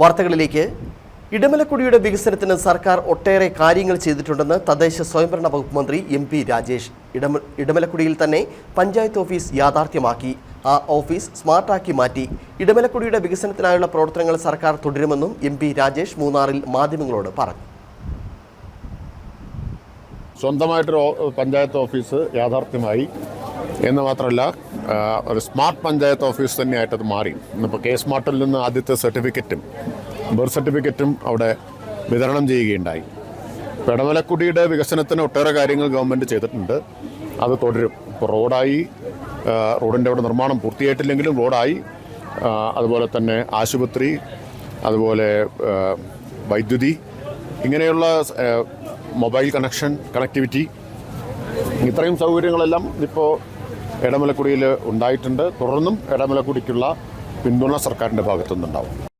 വാർത്തകളിലേക്ക്. ഇടമലക്കുടിയുടെ വികസനത്തിന് സർക്കാർ ഒട്ടേറെ കാര്യങ്ങൾ ചെയ്തിട്ടുണ്ടെന്ന് തദ്ദേശ സ്വയംഭരണ വകുപ്പ് മന്ത്രി എം പി രാജേഷ് ഇടമ ഇടമലക്കുടിയിൽ തന്നെ പഞ്ചായത്ത് ഓഫീസ് യാഥാർത്ഥ്യമാക്കി. ആ ഓഫീസ് സ്മാർട്ടാക്കി മാറ്റി. ഇടമലക്കുടിയുടെ വികസനത്തിനായുള്ള പ്രവർത്തനങ്ങൾ സർക്കാർ തുടരുമെന്നും എം പി രാജേഷ് മൂന്നാറിൽ മാധ്യമങ്ങളോട് പറഞ്ഞു. സ്വന്തമായിട്ടൊരു പഞ്ചായത്ത് ഓഫീസ് യാഥാർത്ഥ്യമായി. എന്ന് മാത്രമല്ല ഒരു സ്മാർട്ട് പഞ്ചായത്ത് ഓഫീസ് തന്നെയായിട്ട് അത് മാറി. ഇന്നിപ്പോൾ കെ സ്മാർട്ടിൽ നിന്ന് ആദ്യത്തെ സർട്ടിഫിക്കറ്റും ബർത്ത് സർട്ടിഫിക്കറ്റും അവിടെ വിതരണം ചെയ്യുകയുണ്ടായി. പെടമലക്കുടിയുടെ വികസനത്തിന് ഒട്ടേറെ കാര്യങ്ങൾ ഗവൺമെന്റ് ചെയ്തിട്ടുണ്ട്. അത് തുടരും. ഇപ്പോൾ റോഡായി റോഡിന്റെ അവിടെ നിർമ്മാണം പൂർത്തിയായിട്ടില്ലെങ്കിലും റോഡായി അതുപോലെ തന്നെ ആശുപത്രി അതുപോലെ വൈദ്യുതി ഇങ്ങനെയുള്ള മൊബൈൽ കണക്ഷൻ കണക്ടിവിറ്റി ഇത്രയും സൗകര്യങ്ങളെല്ലാം ഇപ്പോൾ ഇടമലക്കുടിയിൽ ഉണ്ടായിട്ടുണ്ട്. തുടർന്നും ഇടമലക്കുടിക്കുള്ള പിന്തുണ സർക്കാരിന്റെ ഭാഗത്തുനിന്നുണ്ടാവും.